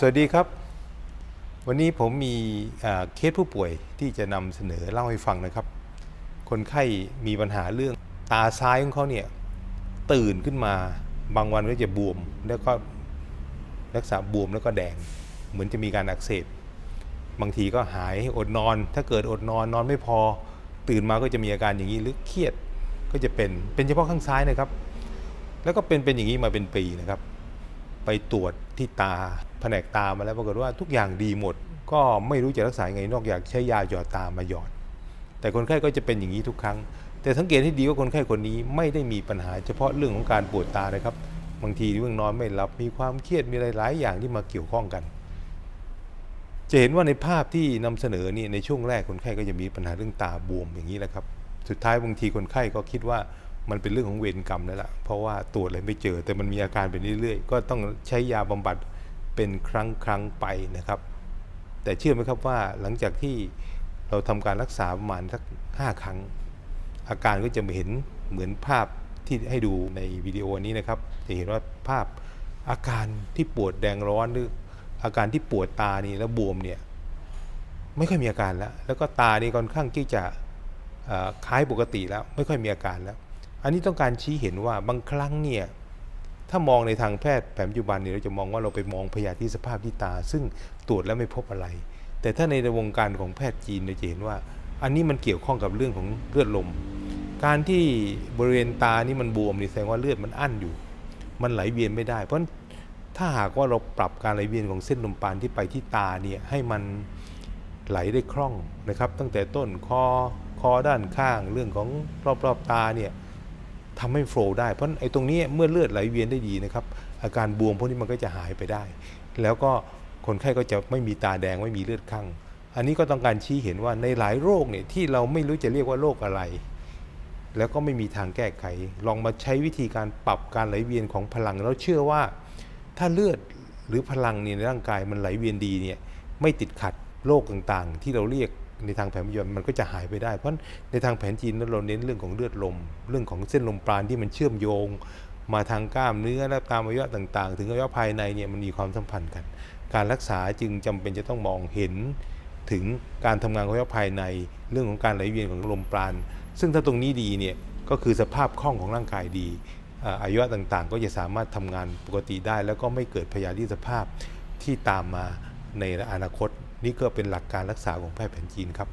สวัสดีครับ วันนี้ผมมีเคสผู้ป่วยที่จะนำเสนอเล่าให้ฟังนะครับ คนไข้มีปัญหาเรื่องตาซ้ายของเขาเนี่ยตื่นขึ้นมาบางวันก็จะบวม แล้วก็รักษาบวมแล้วก็แดง เหมือนจะมีการอักเสบบางทีก็หายอดนอน ถ้าเกิดอดนอนนอนไม่พอ ตื่นมาก็จะมีอาการอย่างนี้หรือเครียดก็จะเป็นเป็นเฉพาะข้างซ้ายนะครับ แล้วก็เป็นเป็นอย่างนี้มาเป็นปีนะครับ ไปตรวจที่ตาแผนกตามาแล้วปรากฏว่าทุกอย่างดีหมด ก็ไม่รู้จะรักษาไงนอกจากใช้ยาหยอดตามาหยอด แต่คนไข้ก็จะเป็นอย่างนี้ทุกครั้ง แต่สังเกตให้ดีว่าคนไข้คนนี้ไม่ได้มีปัญหาเฉพาะเรื่องของการปวดตานะครับ บางทีเรื่องนอนไม่หลับมีความเครียดมีหลาย ๆ อย่างที่มาเกี่ยวข้องกัน จะเห็นว่าในภาพที่นำเสนอนี่ในช่วงแรกคนไข้ก็จะมีปัญหาเรื่องตาบวมอย่างนี้แหละครับ สุดท้ายบางทีคนไข้ก็คิดว่า มันเป็นเรื่องของเวรกรรมแล้วล่ะเพราะว่าตรวจอะไรไม่เจอ แต่มันมีอาการเป็นเรื่อยๆ ก็ต้องใช้ยาบำบัดเป็นครั้งครั้งไปนะครับ แต่เชื่อไหมครับว่าหลังจากที่เราทำการรักษาประมาณสักห้าครั้ง อาการก็จะเห็นเหมือนภาพที่ให้ดูในวิดีโอนี้นะครับ จะเห็นว่าภาพอาการที่ปวดแดงร้อนหรืออาการที่ปวดตานี่แล้วบวมเนี่ยไม่ค่อยมีอาการแล้ว แล้วก็ตานี่ค่อนข้างที่จะคล้ายปกติแล้ว ไม่ค่อยมีอาการแล้ว อันนี้ต้องการชี้เห็นว่าบางครั้งเนี่ยถ้ามองในทางแพทย์แผนปัจจุบันเนี่ยเราจะมองว่าเราไปมองพยาธิสภาพที่ตา ซึ่งตรวจแล้วไม่พบอะไร แต่ถ้าในวงการของแพทย์จีนเราจะเห็นว่า อันนี้มันเกี่ยวข้องกับเรื่องของเลือดลม การที่บริเวณตานี่มันบวมนี่แสดงว่าเลือดมันอั้นอยู่ มันไหลเวียนไม่ได้ เพราะถ้าหากว่าเราปรับการไหลเวียนของเส้นลมปานที่ไปที่ตาเนี่ยให้มันไหลได้คล่องนะครับ ตั้งแต่ต้นคอคอด้านข้างเรื่องของรอบๆตาเนี่ย ทำให้โฟล์ได้เพราะไอ้ตรงนี้เมื่อเลือดไหลเวียนได้ดีนะครับ อาการบวมพวกนี้มันก็จะหายไปได้ แล้วก็คนไข้ก็จะไม่มีตาแดงไม่มีเลือดข้างอันนี้ก็ต้องการชี้เห็นว่าในหลายโรคเนี่ยที่เราไม่รู้จะเรียกว่าโรคอะไร แล้วก็ไม่มีทางแก้ไข ลองมาใช้วิธีการปรับการไหลเวียนของพลังแล้วเชื่อว่า ถ้าเลือดหรือพลังนในร่างกายมันไหลเวียนดีเนี่ยไม่ติดขัดโรคต่างๆ ที่เราเรียก ในทางแผนปัจจุบันมันก็จะหายไปได้ เพราะในทางแผนจีนนั้นเราเน้นเรื่องของเลือดลม เรื่องของเส้นลมปราณที่มันเชื่อมโยง มาทางกล้ามเนื้อและตามอวัยวะต่าง ๆ ถึงอวัยวะภายในเนี่ยมันมีความสัมพันธ์กัน การรักษาจึงจำเป็นจะต้องมองเห็นถึงการทำงานของอวัยวะภายใน เรื่องของการไหลเวียนของลมปราณ ซึ่งถ้าตรงนี้ดีเนี่ยก็คือสภาพคล่องของร่างกายดีอาอายุต่างๆ ก็จะสามารถทำงานปกติได้ แล้วก็ไม่เกิดพยาธิสภาพที่ตามมาในอนาคต นี่ก็เป็นหลักการรักษาของแพทย์แผนจีนครับ